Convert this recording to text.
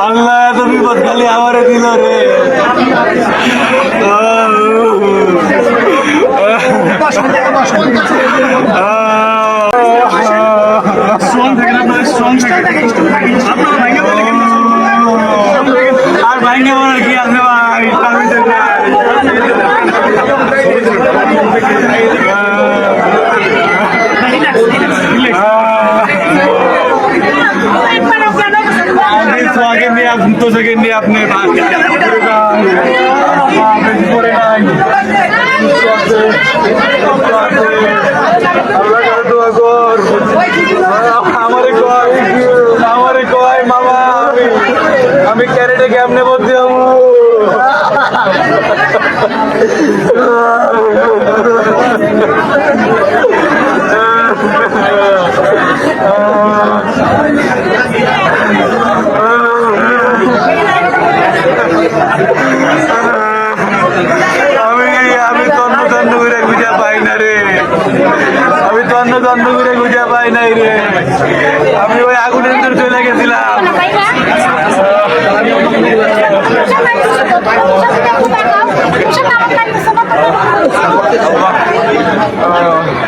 আল্লাহ এত বিপদ খালি আমারে দিল রে। স্ট্রং থাকেন আপনারা স্ট্রং আপনারা আগে নিয়ে আপনি পরে নাই। আমারে কয় আমারে কয়, মামা, আমি ক্যারেটে কেমনে ভর্তি হব আমি আমি তন্ন তন্ন করে গুজা পাই না রে। আমি তন্ন তন্ন করে গুজা পাই নাই রে। আমি ওই আগুনের ভিতর চলে গেছিলাম। na,